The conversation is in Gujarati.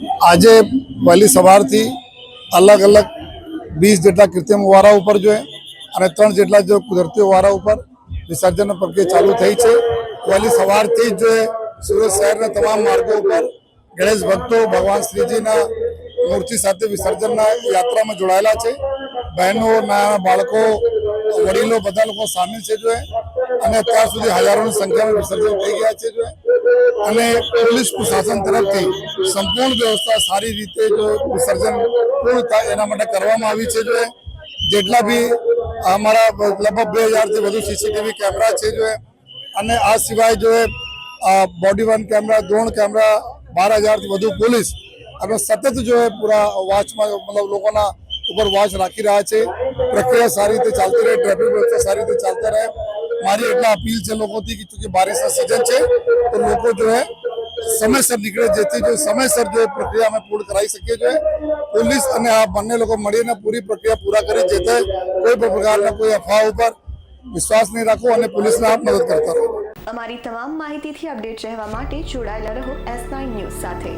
આજે વહેલી સવારથી અલગ અલગ વીસ જેટલા કૃત્રિમ વારા ઉપર જોએ અને ત્રણ જેટલા જો કુદરતી વારા ઉપર વિસર્જન પ્રક્રિયા ચાલુ થઈ છે. વહેલી સવારથી જ જો હે સુરત શહેરના તમામ માર્ગો ઉપર ગણેશ ભક્તો, ભગવાન શ્રીજીના મૂર્તિ સાથે વિસર્જનના યાત્રામાં જોડાયેલા છે. બહેનો, નાના બાળકો, વડીલો બધા લોકો સામેલ છે જો હે અને અત્યાર સુધી હજારોની સંખ્યામાં વિસર્જન થઈ ગયા છે જો. અને પોલીસ પ્રશાસન તરફથી સંપૂર્ણ વ્યવસ્થા સારી રીતે જો વિસર્જન પૂર્ણ થાય એના માટે કરવામાં આવી છે જો. જેટલા બી અમારા લગભગ બે હજારથી વધુ સીસીટીવી કેમેરા છે જો. અને આ સિવાય જો body worn camera drone camera બાર હજારથી વધુ પોલીસ આપણે સતત જો પૂરા વાચમાં મતલબ લોકોના ઉપર વોચ રાખી રહ્યા છે. પ્રક્રિયા સારી રીતે ચાલતી રહે ટ્રાફિક વ્યવસ્થા સારી રીતે ચાલતી રહે. મારી એટલા અપીલ છે લોકોથી કે ચૂંકि બારિશના સિઝન છે, તો લોકો જો હે, સમયસર નીકળે, જેથી જો સમયસર જો પ્રક્રિયા અમે પૂર્ણ કરાવી શકીએ છીએ. પોલીસ અને આ બંને લોકો મળીને પૂરી પ્રક્રિયા પૂરા કરી જેથી કોઈ પણ પ્રકારના કોઈ અફવા ઉપર વિશ્વાસ નહીં રાખો અને પોલીસને આપ મદદ કરતા રહો. અમારી તમામ માહિતીથી અપડેટ રહેવા માટે જોડાયેલા રહો એસ નાઇન ન્યૂઝ સાથે.